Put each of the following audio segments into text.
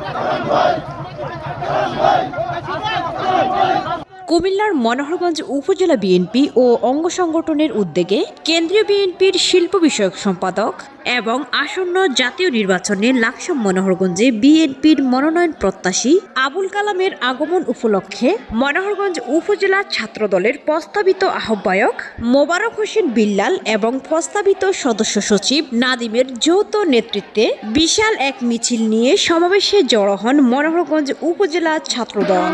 Come on, কুমিল্লার মনোহরগঞ্জ উপজেলা BNP ও অঙ্গ সংগঠনের উদ্যোগে কেন্দ্রীয় বিএনপির শিল্প বিষয়ক সম্পাদক এবং আসন্ন জাতীয় নির্বাচনে লাকসাম মনোহরগঞ্জে বিএনপির মনোনয়ন প্রত্যাশী আবুল কালামের আগমন উপলক্ষে মনোহরগঞ্জ উপজেলা ছাত্রদলের প্রস্তাবিত আহ্বায়ক মোবারক হোসেন বিল্লাল এবং প্রস্তাবিত সদস্য সচিব নাদিমের যৌথ নেতৃত্বে বিশাল এক মিছিল নিয়ে সমাবেশে জড়ো হন মনোহরগঞ্জ উপজেলা ছাত্রদল।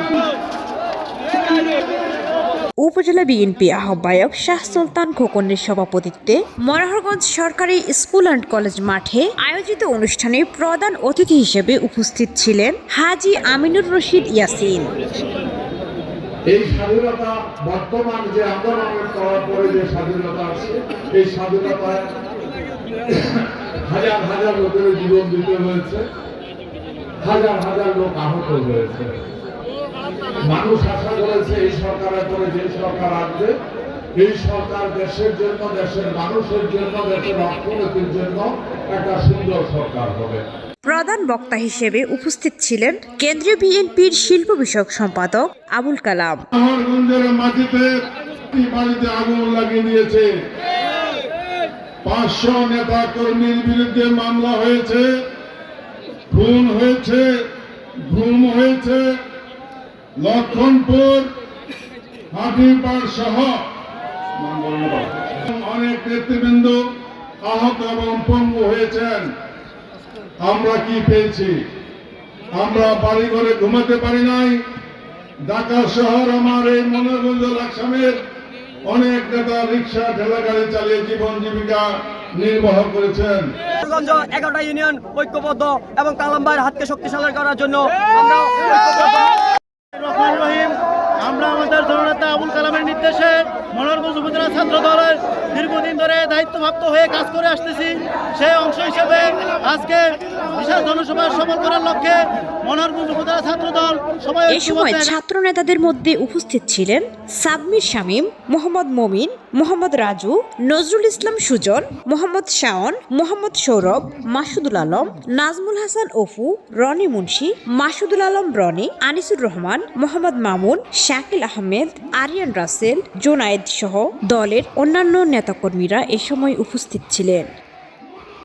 উপজেলা বিএনপি আহ্বায়ক শাহ সুলতান খোকনের সভাপতিত্বে মনোহরগঞ্জ সরকারি স্কুল অ্যান্ড কলেজ মাঠে আয়োজিত অনুষ্ঠানে প্রধান অতিথি হিসেবে উপস্থিত ছিলেন হাজি আমিনুর রশিদ ইয়াসিন। এই স্বাধীনতা বর্তমান যে আন্দোলন করার পরে যে স্বাধীনতা আছে এই স্বাধীনতায় হাজার হাজার লোকের জীবন দিতে হয়েছে, হাজার হাজার লোক আহত হয়েছে। মানুষ আশা করেছে এই সরকারের পরে যে সরকার আসবে এই সরকার দেশের জন্য দেশের মানুষের জন্য দেশের অর্থনীতির জন্য একটা সুন্দর সরকার হবে। প্রধান বক্তা হিসেবে উপস্থিত ছিলেন কেন্দ্রীয় বিএনপির শিল্প বিষয়ক সম্পাদক আবুল কালাম। নাহরগঞ্জের মাটিতে বাড়িতে আগুন লাগিয়ে দিয়েছে। পাঁচশো নেতা কর্মীর বিরুদ্ধে মামলা হয়েছে খুন হয়েছে ঘুম হয়েছে। লক্ষণপুর হাতিপাড় সহ অনেক নেতৃবৃন্দ আহত এবং পঙ্গু হয়েছেন। আমরা কি পেয়েছি? আমরা বাড়ি ঘরে ঘুমাতে পারি নাই। ঢাকা শহর আমার এই মনোরঞ্জ লাকসামের অনেক নেতা রিক্সা, ঠেলা গাড়ি চালিয়ে জীবন জীবিকা নির্বাহ করেছেন। এগারোটা ইউনিয়ন ঐক্যবদ্ধ এবং কালাম্বার হাতকে শক্তিশালী করার জন্য আমরা রহমান রহিম, আমরা আমাদের জননেতা আবুল কালামের নির্দেশে মনোরম উপজেলা ছাত্র দলের দীর্ঘদিন ধরে দায়িত্বপ্রাপ্ত হয়ে কাজ করে আসতেছি। হিসেবে আজকে বিশাল জনসভা সফল করার লক্ষ্যে মনোরগঞ্জ উপজেলা ছাত্র দল সবাই এ সময় ছাত্র নেতাদের মধ্যে উপস্থিত ছিলেন সাবমির শামীম মোহাম্মদ মমিন মোহাম্মদ রাজু নজরুল ইসলাম সুজন মোহাম্মদ শাওন মোহাম্মদ সৌরভ মাসুদুল আলম নাজমুল হাসান অফু রনি মুন্সি মাসুদুল আলম রনি আনিসুর রহমান মোহাম্মদ মামুন শাকিল আহমেদ আরিয়ান রাসেল জোনায়েদ সহ দলের অন্যান্য নেতাকর্মীরা এ সময় উপস্থিত ছিলেন।